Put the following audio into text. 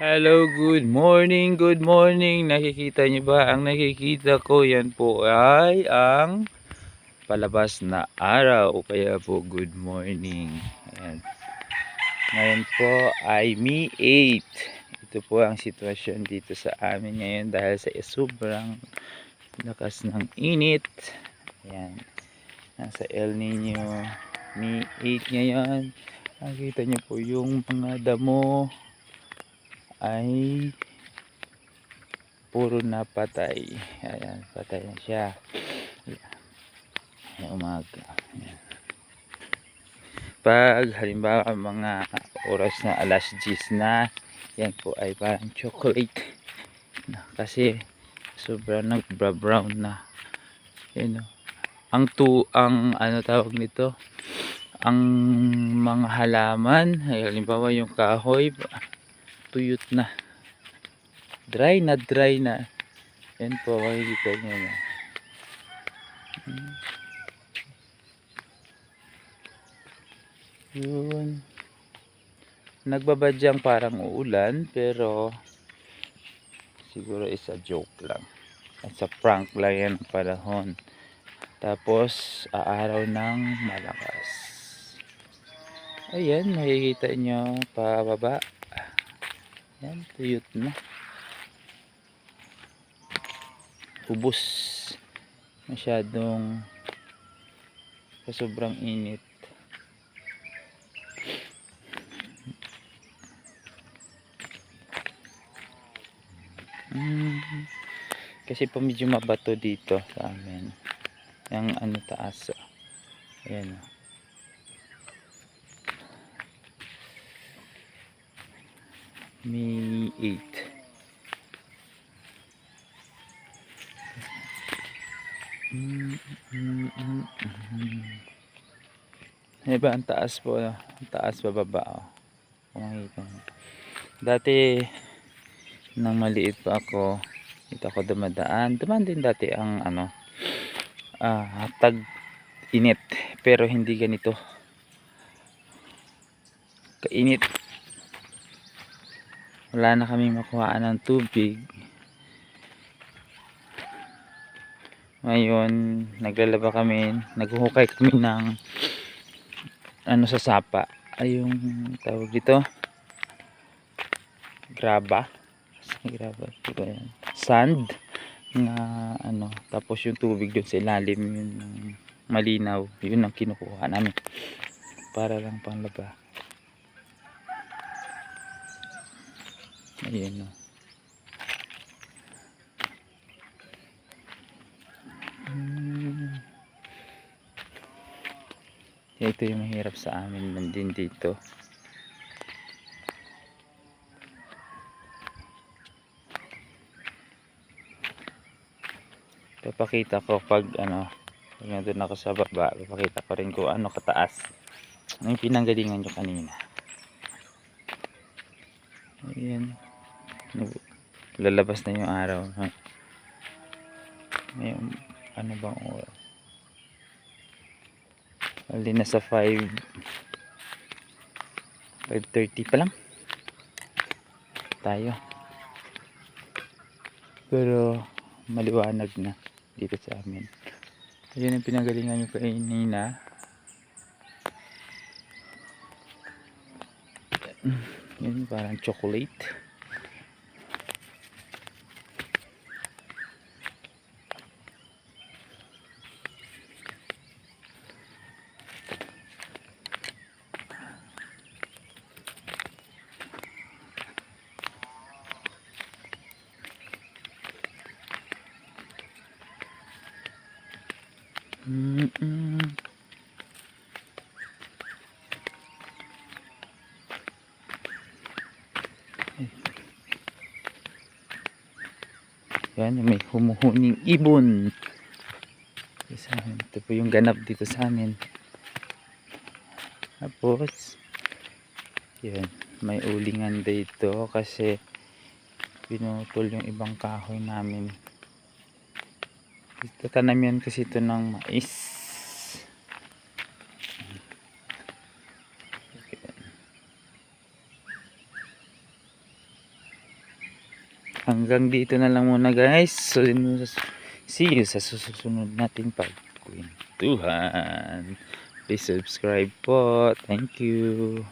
Hello, good morning, good morning. Nakikita niyo ba? Ang nakikita ko yan po ay ang palabas na araw. Kaya po good morning. Ayan. Ngayon po ay May 8. Ito po ang sitwasyon dito sa amin ngayon dahil sa sobrang lakas ng init. Ayan. Nasa El Nino May 8 ngayon. Nakikita niyo po yung mga damo ay puro na patay. Ayan, patay na siya. Ayan, umaga. Ayan. Pag halimbawa mga oras na alas 10 na, yan po ay parang chocolate. Kasi sobrang nag-brown na. Yan o. Ang tu ang ano tawag nito? Ang mga halaman, halimbawa yung kahoy, tuyot na. Dry na, dry na. Yan po, makikita nyo na. Yun. Nagbabadyang parang uulan, pero siguro isa joke lang. At sa prank lang yan ang. Tapos, aaraw ng malakas. Ayan, makikita nyo pababa. Yan, tuyot na. Ubus. Masyadong sobrang init. Mm, kasi po medyo mabato dito sa amin. Yung ano taas. Ayan. oh. May 8. Mm, mm, mm, mm. Diba, ang taas po, no? ang taas bababa. Oh. Dati, nang maliit pa ako, dito ako dumadaan. Dumaan din dati ang ano, ah, tag init. Pero hindi ganito. Kainit. Wala na kami makuhaan ng tubig. Ngayon, naglalaba kami, naghuhukay kami ng ano sa sapa. Ay yung tawag dito. Graba. Graba. Ito ba yan? Sand na ano, tapos yung tubig doon sa ilalim yun malinaw. Yun ang kinukuha namin. Para lang panglaba. Ayan o. Hmm. Ito yung mahirap sa amin man din dito. Papakita ko pag ano, pag nandun ako sa baba, papakita ko rin kung ano kataas. Yung pinanggalingan nyo kanina. Ayan. Nag- Lalabas na yung araw. Ha? Ngayon, ano bang oras? Alin na sa 5 5.30 pa lang tayo pero maliwanag na dito sa amin ayun ang pinagalingan yung kanina yun parang chocolate Mm-mm. Yan, may humuhuning ibon. Ito po yung ganap dito sa amin. Tapos, yan, may ulingan dito kasi pinutol yung ibang kahoy namin. Ito tanim yan kasi ito ng mais. Hanggang dito na lang muna guys. So, see you sa susunod nating pagkwentuhan. Please subscribe po. Thank you.